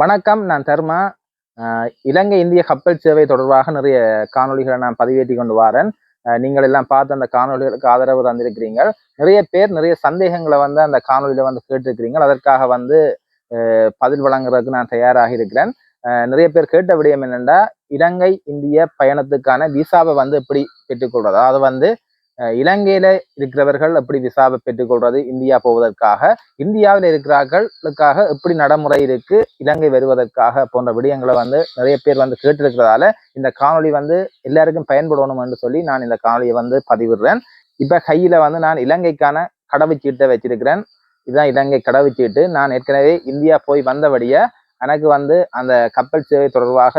வணக்கம் நான் தர்மா. இலங்கை இந்திய கப்பல் சேவை தொடர்பாக நிறைய காணொளிகளை நான் பதிவேற்றி கொண்டு வரேன். நீங்கள் எல்லாம் பார்த்து அந்த காணொளிகளுக்கு ஆதரவு தந்திருக்கிறீங்க. நிறைய பேர் நிறைய சந்தேகங்களை வந்து அந்த காணொளியில வந்து கேட்டிருக்கிறீங்க. அதற்காக வந்து பதில் வழங்குறதுக்கு நான் தயாராக இருக்கிறேன். நிறைய பேர் கேட்ட விடயம் என்னென்னா இலங்கை இந்திய பயணத்துக்கான விசாவை வந்து எப்படி பெற்றுக்கொள்றதா அது வந்து இலங்கையில இருக்கிறவர்கள் எப்படி விசாவை பெற்றுக்கொள்றது இந்தியா போவதற்காக இந்தியாவில் இருக்கிறார்களுக்காக எப்படி நடைமுறை இருக்கு இலங்கை வருவதற்காக போன்ற விடயங்களை வந்து நிறைய பேர் வந்து கேட்டிருக்கிறதால இந்த காணொலி வந்து எல்லாருக்கும் பயன்படணும் என்று சொல்லி நான் இந்த காணொலியை வந்து பதிவிடுறேன். இப்ப கையில வந்து நான் இலங்கைக்கான கடவுச்சீட்டை வச்சிருக்கிறேன். இதுதான் இலங்கை கடவுச்சீட்டு. நான் ஏற்கனவே இந்தியா போய் வந்தபடியே எனக்கு வந்து அந்த கப்பல் சேவை தொடர்பாக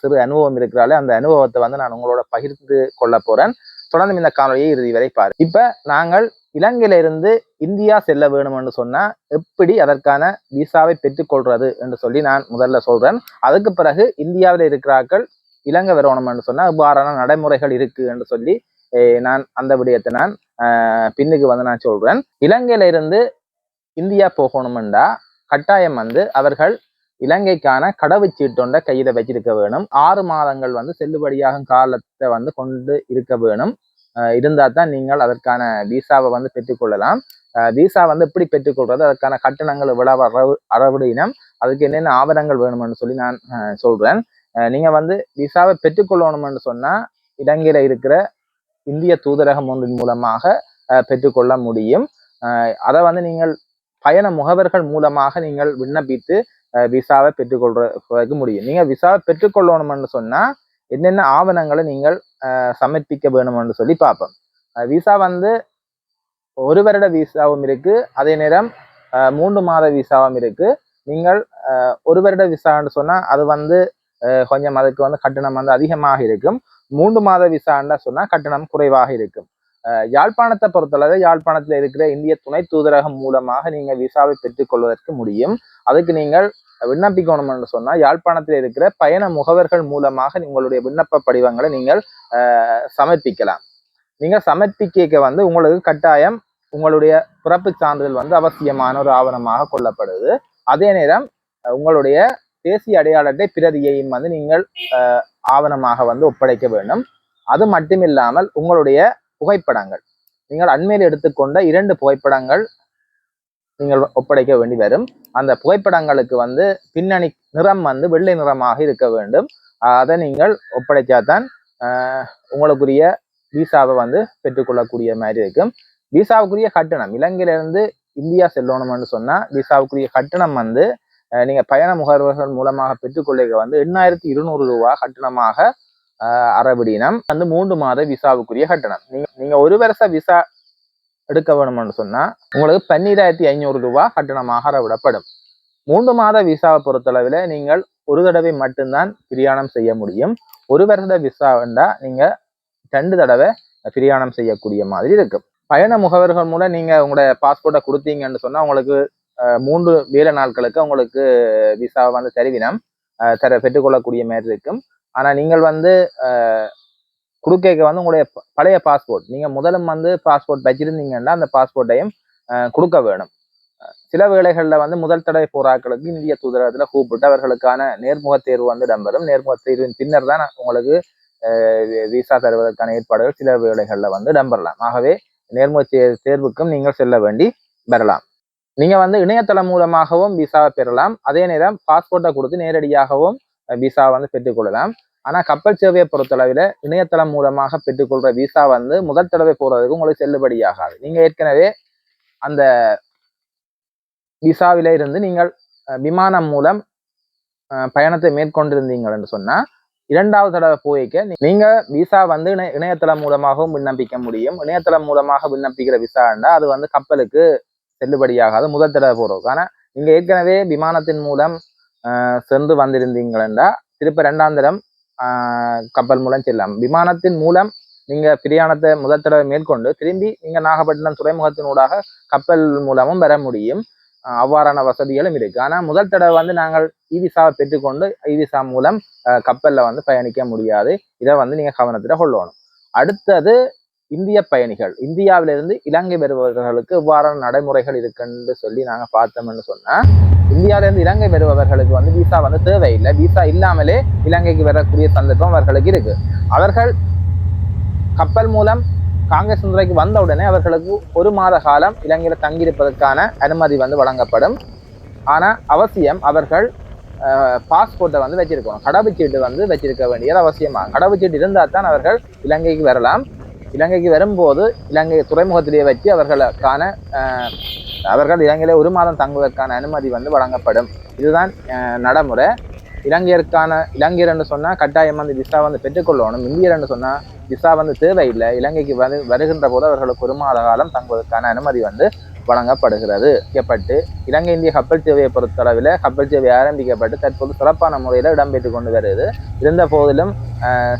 சிறு அனுபவம் இருக்கிறாலே அந்த அனுபவத்தை வந்து நான் உங்களோட பகிர்ந்து கொள்ள போறேன். தொடர்ந்து இந்த காணொலியை இறுதி வரை பாரு இப்ப நாங்கள் இலங்கையில இருந்து இந்தியா செல்ல வேணும்னு சொன்னா எப்படி அதற்கான விசாவை பெற்றுக்கொள்றது என்று சொல்லி நான் முதல்ல சொல்றேன். அதுக்கு பிறகு இந்தியாவில் இருக்கிறார்கள் இலங்கை வரணும் என்று சொன்னா இவ்வாறான நடைமுறைகள் இருக்கு என்று சொல்லி நான் அந்த விடயத்தை நான் பின்னுக்கு வந்து நான் சொல்றேன். இலங்கையில இருந்து இந்தியா போகணும்டா கட்டாயம் வந்து அவர்கள் இலங்கைக்கான கடவுச்சீட்டொண்ட கையில வச்சிருக்க வேணும். ஆறு மாதங்கள் வந்து செல்லுபடியாகும் காலத்தை வந்து கொண்டு இருக்க வேணும். இருந்தால் தான் நீங்கள் அதற்கான விசாவை வந்து பெற்றுக்கொள்ளலாம் விசா வந்து எப்படி பெற்றுக்கொள்றது அதற்கான கட்டணங்கள் எவ்வளவு அறவு அளவிடு இனம்? அதுக்கு என்னென்ன ஆவணங்கள் வேணும்னு சொல்லி நான் சொல்கிறேன் சொல்றேன். வந்து விசாவை பெற்றுக்கொள்ளணும்னு சொன்னால் இலங்கையில் இருக்கிற இந்திய தூதரகம் ஒன்றின் மூலமாக பெற்றுக்கொள்ள முடியும். அதை வந்து நீங்கள் பயண முகவர்கள் மூலமாக நீங்கள் விண்ணப்பித்து விசாவை பெற்றுக்கொள்றதுக்கு முடியும். நீங்க விசாவை பெற்றுக்கொள்ளணும்னு சொன்னா என்னென்ன ஆவணங்களை நீங்கள் சமர்ப்பிக்க வேணும்னு சொல்லி பார்ப்போம். விசா வந்து ஒரு வருட விசாவும் இருக்கு. அதே நேரம் மூன்று மாத விசாவும் இருக்கு. நீங்கள் ஒரு வருட விசான்னு சொன்னா அது வந்து கொஞ்சம் அதுக்கு வந்து கட்டணம் வந்து அதிகமாக இருக்கும். மூன்று மாத விசான்னு சொன்னா கட்டணம் குறைவாக இருக்கும். யாழ்ப்பாணத்தை பொறுத்தளவு யாழ்ப்பாணத்தில் இருக்கிற இந்திய துணை தூதரகம் மூலமாக நீங்கள் விசாவை பெற்றுக்கொள்வதற்கு முடியும். அதுக்கு நீங்கள் விண்ணப்பிக்கணும்னு சொன்னால் யாழ்ப்பாணத்தில் இருக்கிற பயண முகவர்கள் மூலமாக உங்களுடைய விண்ணப்ப படிவங்களை நீங்கள் அஹ், சமர்ப்பிக்கலாம். நீங்கள் சமர்ப்பிக்க வந்து உங்களுக்கு கட்டாயம் உங்களுடைய பிறப்பு சான்றிதழ் வந்து அவசியமான ஒரு ஆவணமாக கொள்ளப்படுது. அதே நேரம் உங்களுடைய தேசிய அடையாள அட்டை பிரதியையும் வந்து நீங்கள் அஹ், ஆவணமாக வந்து ஒப்படைக்க வேண்டும். அது மட்டுமில்லாமல் உங்களுடைய புகைப்படங்கள். நீங்கள் அண்மையில் எடுத்துக்கொண்ட இரண்டு புகைப்படங்கள் நீங்கள் ஒப்படைக்க வேண்டி வரும். அந்த புகைப்படங்களுக்கு வந்து பின்னணி நிறம் வந்து வெள்ளை நிறமாக இருக்க வேண்டும். அதை நீங்கள் ஒப்படைச்சாதான் உங்களுக்குரிய விசாவை வந்து பெற்றுக்கொள்ளக்கூடிய மாதிரி இருக்கும். விசாவுக்குரிய கட்டணம் இலங்கையிலிருந்து இந்தியா செல்லணும்னு சொன்னால் விசாவுக்குரிய கட்டணம் வந்து நீங்கள் பயண முகர்வர்கள் மூலமாக பெற்றுக்கொள்ள வந்து எண்ணாயிரத்தி இருநூறு ரூபாய் கட்டணமாக அஹ், அறவிடினம் வந்து மூன்று மாத விசாவுக்குரிய கட்டணம். நீங்க நீங்க ஒரு வருஷ விசா எடுக்க வேணும்னு சொன்னா உங்களுக்கு பன்னிராயிரத்தி ஐநூறு ரூபாய் கட்டணமாக அறவிடப்படும். மூன்று மாத விசாவை பொறுத்தளவில் நீங்கள் ஒரு தடவை மட்டும்தான் பிரயாணம் செய்ய முடியும். ஒரு வருட விசா வேண்டா நீங்க ரெண்டு தடவை பிரயாணம் செய்யக்கூடிய மாதிரி இருக்கும். பயண முகவர்கள் மூலம் நீங்க உங்களோட பாஸ்போர்ட்டை கொடுத்தீங்கன்னு சொன்னா உங்களுக்கு மூன்று வேலை நாட்களுக்கு உங்களுக்கு விசாவை வந்து தருவினம் அஹ், தர பெற்றுக்கொள்ளக்கூடிய மாதிரி இருக்கும். ஆனா நீங்கள் வந்து கொடுக்க குடுக்கைக்கு வந்து உங்களுடைய ப- பழைய பாஸ்போர்ட். நீங்கள் முதலும் வந்து பாஸ்போர்ட் வச்சிருந்தீங்கன்னா அந்த பாஸ்போர்ட்டையும் கொடுக்க வேணும். சில வேளைகளில் வந்து முதல் தடவை போராக்களுக்கு இந்திய தூதரகத்தில் கூப்பிட்டு அவர்களுக்கான நேர்முக தேர்வு வந்து இடம்பெறும். நேர்முக தேர்வின் பின்னர் தான் உங்களுக்கு விசா தருவதற்கான ஏற்பாடுகள் சில வேளைகளில் வந்து இடம்பெறலாம். ஆகவே நேர்முக தேர்வுக்கும் நீங்கள் செல்ல வேண்டி பெறலாம் நீங்கள் வந்து இணையதளம் மூலமாகவும் விசாவை பெறலாம். அதே நேரம் பாஸ்போர்ட்டை கொடுத்து நேரடியாகவும் விசா வந்து பெற்றுக்கொள்ளலாம் ஆனா கப்பல் சேவையை பொறுத்தளவில் இணையதளம் மூலமாக பெற்றுக்கொள்ற விசா வந்து முதல் தடவை போகிறதுக்கு உங்களுக்கு செல்லுபடியாகாது நீங்க ஏற்கனவே அந்த விசாவில இருந்து நீங்கள் விமானம் மூலம் பயணத்தை மேற்கொண்டிருந்தீங்கள் என்று சொன்னா இரண்டாவது தடவை போய்க்க நீங்க விசா வந்து இணைய இணையதளம் மூலமாகவும் விண்ணப்பிக்க முடியும். இணையதளம் மூலமாக விண்ணப்பிக்கிற விசாண்டா அது வந்து கப்பலுக்கு செல்லுபடியாகாது முதல் தடவை போறதுக்கு. ஆனா நீங்க ஏற்கனவே விமானத்தின் மூலம் சென்று வந்திருந்தீங்களா திருப்ப ரெண்டாம் தரம் ஆஹ் கப்பல் மூலம் செல்லலாம். விமானத்தின் மூலம் நீங்க பிரியாணத்தை முதல் தடவை மேற்கொண்டு திரும்பி நீங்க நாகப்பட்டினம் துறைமுகத்தினூடாக கப்பல் மூலமும் வர முடியும். அவ்வாறான வசதிகளும் இருக்கு. ஆனா முதல் தடவை வந்து நாங்கள் இ விசாவை பெற்றுக்கொண்டு இ விசா மூலம் ஆஹ் கப்பல்ல வந்து பயணிக்க முடியாது. இதை வந்து நீங்க கவனத்துல கொள்ளணும். அடுத்தது இந்திய பயணிகள் இந்தியாவிலிருந்து இலங்கை வருபவர்களுக்கு இவ்வாறான நடைமுறைகள் இருக்குன்னு சொல்லி நாங்கள் பார்த்தோம்னு சொன்னால் இந்தியாவிலிருந்து இலங்கை வருபவர்களுக்கு வந்து விசா வந்து தேவையில்லை. விசா இல்லாமலே இலங்கைக்கு வரக்கூடிய சந்தர்ப்பம் அவர்களுக்கு இருக்கு. அவர்கள் கப்பல் மூலம் காங்கிரஸ் துறைக்கு வந்த உடனே அவர்களுக்கு ஒரு மாத காலம் இலங்கையில் தங்கியிருப்பதற்கான அனுமதி வந்து வழங்கப்படும். ஆனால் அவசியம் அவர்கள் பாஸ்போர்ட்டை வந்து வச்சிருக்கணும். கடவுச்சீட்டு வந்து வச்சிருக்க வேண்டியது அவசியமாக கடவுச்சீட்டு இருந்தால் தான் அவர்கள் இலங்கைக்கு வரலாம். இலங்கைக்கு வரும்போது இலங்கை துறைமுகத்திலேயே வச்சு அவர்களுக்கான அவர்கள் இலங்கையில ஒரு மாதம் தங்குவதற்கான அனுமதி வந்து வழங்கப்படும். இதுதான் நடைமுறை. இலங்கையருக்கான இலங்கையர் என்று சொன்னால் கட்டாயம் வந்து விசா வந்து பெற்றுக்கொள்ளணும் இந்தியர்னு சொன்னால் விசா வந்து தேவையில்லை. இலங்கைக்கு வரு வருகின்ற போது அவர்களுக்கு ஒரு மாத காலம் தங்குவதற்கான அனுமதி வந்து வழங்கப்படுகிறது. செய்யப்பட்டு இலங்கை இந்திய கப்பல் சேவையை பொறுத்தளவில் கப்பல் சேவை ஆரம்பிக்கப்பட்டு தற்போது சிறப்பான முறையில் இடம்பெற்று கொண்டு வருகிறது. இருந்த போதிலும்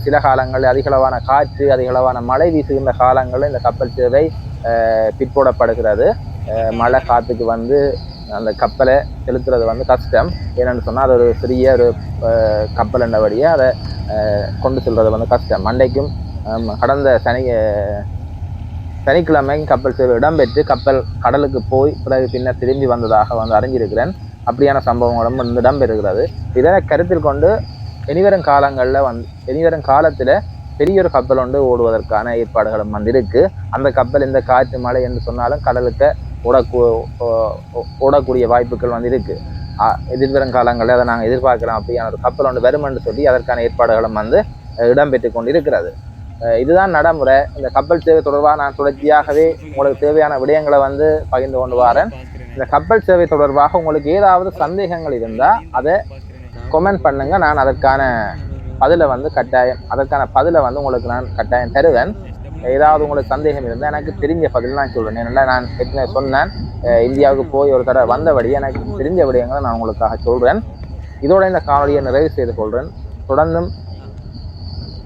சில காலங்களில் அதிகளவான காற்று அதிகளவான மழை வீசுகின்ற காலங்களில் இந்த கப்பல் சேவை பிற்போடப்படுகிறது. மழை காற்றுக்கு வந்து அந்த கப்பலை செலுத்துறது வந்து கஷ்டம். ஏன்னு சொன்னால் அது ஒரு சிறிய ஒரு கப்பல் என்றபடியே அதை கொண்டு செல்வது வந்து கஷ்டம். மண்டைக்கும் கடந்த சனி சனிக்கிழமை கப்பல் சேவை இடம்பெற்று கப்பல் கடலுக்கு போய் பிறகு பின்னர் திரும்பி வந்ததாக வந்து அறிஞ்சிருக்கிறேன். அப்படியான சம்பவங்களும் வந்து இடம்பெறுகிறது. இதனை கருத்தில் கொண்டு இனிவரும் காலங்களில் வந்து இனிவரும் காலத்தில் பெரிய ஒரு கப்பல் ஒன்று ஓடுவதற்கான ஏற்பாடுகளும் வந்து இருக்குது அந்த கப்பல் இந்த காற்று மழை என்று சொன்னாலும் கடலுக்கு ஓடக்கூ ஓடக்கூடிய வாய்ப்புகள் வந்து இருக்குது எதிர்வரும் காலங்களில் அதை நாங்கள் எதிர்பார்க்கலாம் அப்படியான ஒரு கப்பல் ஒன்று வரும் என்று சொல்லி அதற்கான ஏற்பாடுகளும் வந்து இடம்பெற்று கொண்டு இருக்கிறது இதுதான் நடைமுறை. இந்த கப்பல் சேவை தொடர்பாக நான் தொடர்ச்சியாகவே உங்களுக்கு தேவையான விடயங்களை வந்து பகிர்ந்து கொண்டு வரேன். இந்த கப்பல் சேவை தொடர்பாக உங்களுக்கு ஏதாவது சந்தேகங்கள் இருந்தால் அதை கொமெண்ட் பண்ணுங்க. நான் அதற்கான பதிலை வந்து கட்டாயம் அதற்கான பதிலை வந்து உங்களுக்கு நான் கட்டாயம் தருவேன். ஏதாவது உங்களுக்கு சந்தேகம் இருந்தால் எனக்கு தெரிஞ்ச பதில் நான் சொல்கிறேன் ஏன்னா நான் ஏற்கனவே சொன்னேன் இந்தியாவுக்கு போய் ஒரு தடவை வந்தபடி எனக்கு தெரிஞ்ச விடயங்களை நான் உங்களுக்காக சொல்கிறேன் இதோட இந்த காணொலியை நிறைவு செய்து கொள்கிறேன் தொடர்ந்தும்